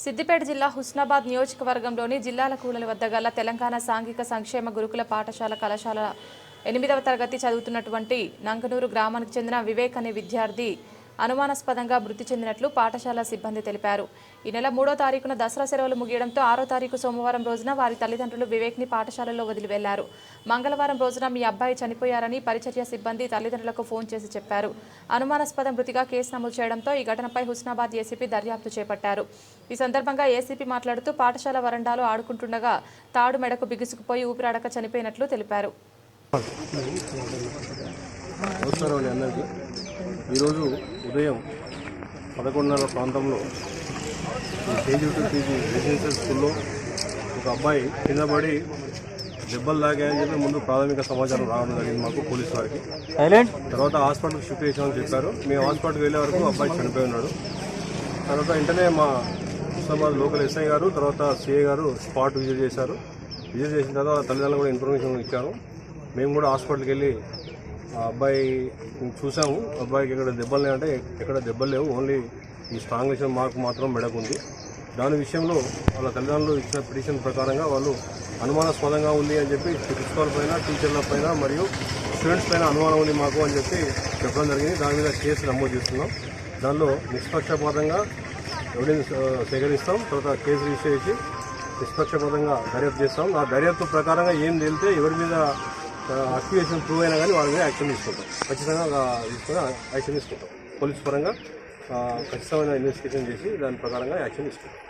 సిద్దిపేట జిల్లా హుస్నాబాద్ నియోజకవర్గంలోని జిల్లాల కూలల వద్ద గల తెలంగాణ సాంఘిక సంక్షేమ గురుకుల పాఠశాల కళాశాల ఎనిమిదవ తరగతి చదువుతున్నటువంటి నంగనూరు గ్రామానికి చెందిన వివేక్ అనే విద్యార్థి అనుమానాస్పదంగా మృతి చెందినట్లు పాఠశాల సిబ్బంది తెలిపారు. ఈ నెల మూడో తారీఖున దసరా సెలవులు ముగియడంతో ఆరో తారీఖు సోమవారం రోజున వారి తల్లిదండ్రులు వివేక్ని పాఠశాలలో వదిలి వెళ్ళారు. మంగళవారం రోజున మీ అబ్బాయి చనిపోయారని పరిచర్య సిబ్బంది తల్లిదండ్రులకు ఫోన్ చేసి చెప్పారు. అనుమానాస్పద మృతిగా కేసు నమోదు చేయడంతో ఈ ఘటనపై హుస్నాబాద్ ఏసీపీ దర్యాప్తు చేపట్టారు. ఈ సందర్భంగా ఏసీపీ మాట్లాడుతూ పాఠశాల వరండాలో ఆడుకుంటుండగా తాడు మెడకు బిగుసుకుపోయి ఊపిరాడక చనిపోయినట్లు తెలిపారు. నమస్కారం అండి అందరికీ. ఈరోజు ఉదయం పదకొండున్నర ప్రాంతంలో కేజీ టు పీజీ రెసిడెన్షియల్ స్కూల్లో ఒక అబ్బాయి కింద పడి దెబ్బలు తాగాయని చెప్పి ముందు ప్రాథమిక సమాచారం రావడం జరిగింది మాకు పోలీసు వారికి. తర్వాత హాస్పిటల్కి షిఫ్ట్ చేసామని చెప్పారు. మేము హాస్పిటల్కి వెళ్ళే వరకు అబ్బాయి చనిపోయి ఉన్నాడు. తర్వాత వెంటనే మా హుస్నాబాద్ లోకల్ ఎస్ఐ గారు తర్వాత సిఐ గారు స్పాట్ విజిట్ చేశారు. విజిట్ చేసిన తర్వాత తల్లిదండ్రులు కూడా ఇన్ఫర్మేషన్ ఇచ్చారు. మేము కూడా హాస్పిటల్కి వెళ్ళి ఆ అబ్బాయి చూసాము. అబ్బాయికి ఎక్కడ దెబ్బలు లేవంటే ఎక్కడ దెబ్బలు లేవు. ఓన్లీ ఈ స్ట్రాంగ్లేషన్ మార్క్ మాత్రం మెడకుంది. దాని విషయంలో వాళ్ళ తల్లిదండ్రులు ఇచ్చిన పిటిషన్ ప్రకారంగా వాళ్ళు అనుమానాస్పదంగా ఉంది అని చెప్పి ప్రిన్సిపాల్ పైన టీచర్ల పైన మరియు స్టూడెంట్స్ పైన అనుమానం ఉంది మాకు అని చెప్పి చెప్పడం జరిగింది. దాని మీద కేసు నమోదు చేస్తున్నాం. దానిలో నిష్పక్షపాతంగా ఎవిడెన్స్ సేకరిస్తాం. తర్వాత కేసు రిజిస్టర్ చేసి నిష్పక్షపాతంగా దర్యాప్తు చేస్తాం. ఆ దర్యాప్తు ప్రకారంగా ఏం తేలితే ఎవరి మీద అక్యుయేషన్ ప్రూవ్ అయినా కానీ వాళ్ళ మీద యాక్షన్ తీసుకుంటాం. ఖచ్చితంగా తీసుకుని యాక్షన్ తీసుకుంటాం. పోలీస్ పరంగా ఖచ్చితమైన ఇన్వెస్టిగేషన్ చేసి దాని ప్రకారంగా యాక్షన్ తీసుకుంటాం.